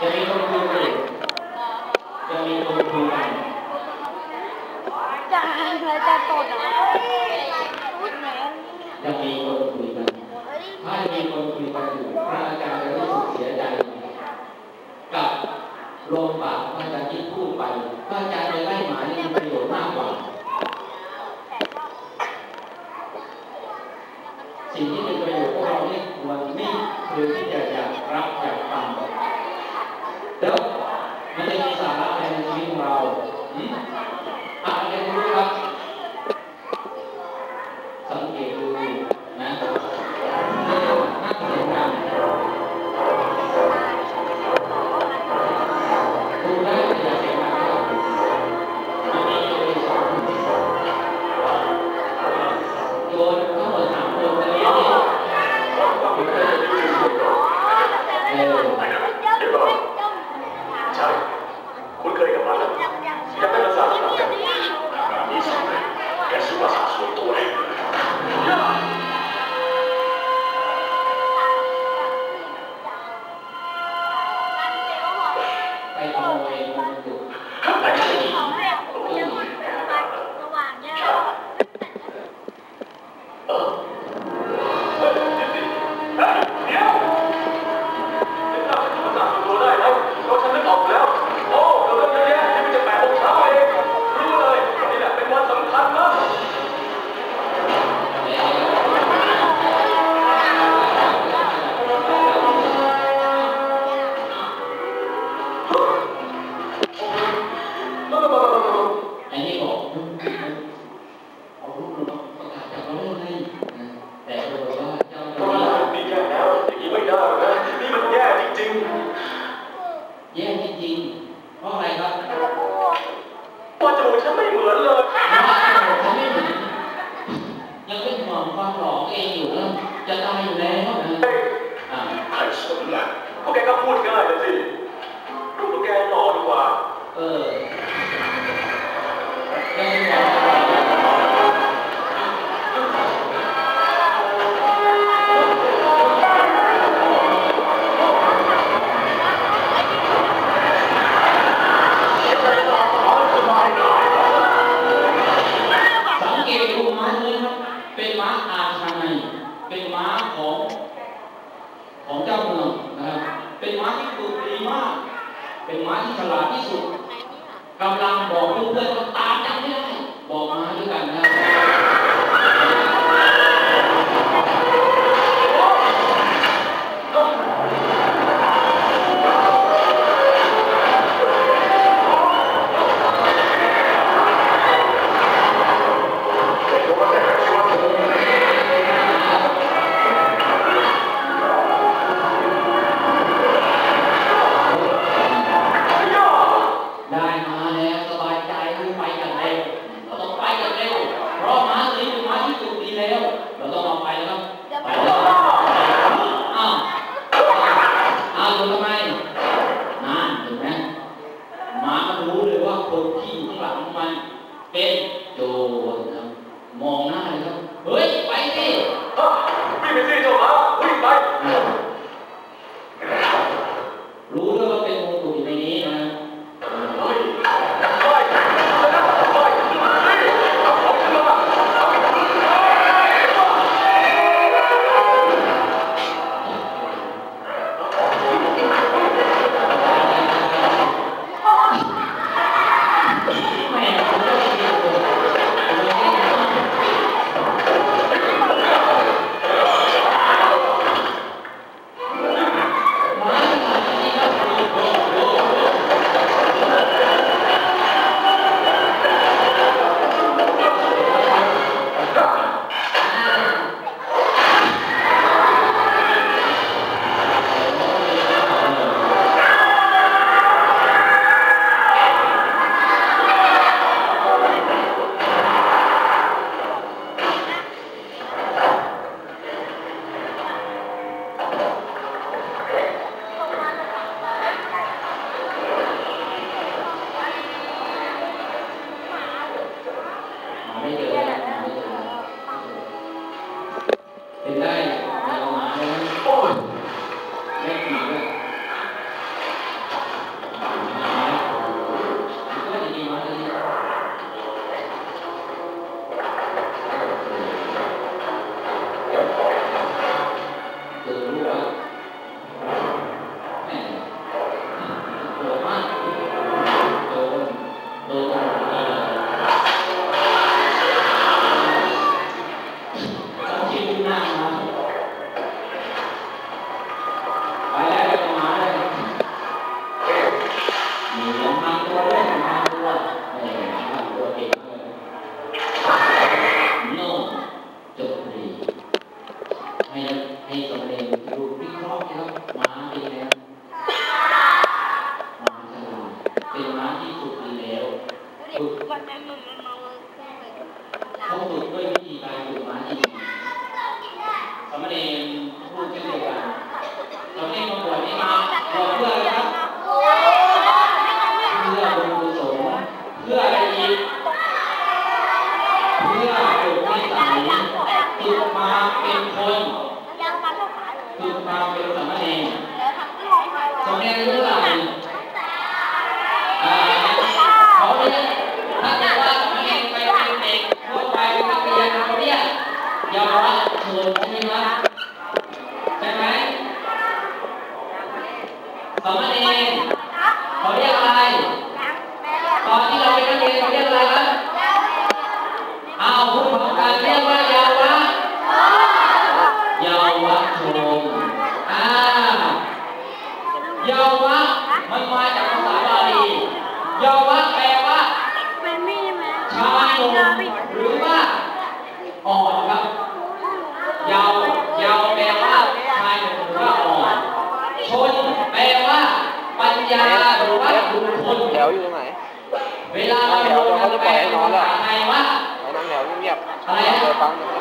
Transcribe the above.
จะมีคนดูอีกจะมีคนดูไหมจะอะไรจะตดนะจะมีคนคุยกันถ้ามีคนคุยกันอยู่พระอาจารย์จะรู้สึกเสียใจกับลมปากพระอาจารย์ที่พูดไปพระอาจารย์ไปไล่หมาที่มีประโยชน์มากกว่า สิ่งที่เป็นประโยชน์ของเราเนี่ควรไม่ควรที่จะ Thank you. มันไม่เหมือนเลยยังเป็นห่วงความหลอกเองอยู่แล้วจะตายอยู่แล้วไอ้ไอ้สนล่ะพวกแกก็พูดง่ายเลยสิพวกแกหลอกดีกว่า เออ สุดดีมาก เป็นม้าที่ฉลาดที่สุดกำลังบอกเพื่อนๆว่าตามจังไม่ได้ บอกมาด้วยกันนะ เราเป็นสามเณรสมเด็จพระ อ่อนครับยาวยาวแปลว่าชายหรือว่าอ่อนชนแปลว่าปัญญาหรือว่าบุญคนแถวอยู่ตรงไหนเวลาเราโดนแปลภาอาไทยว่านั่งแถวเงียบๆอะไรนะ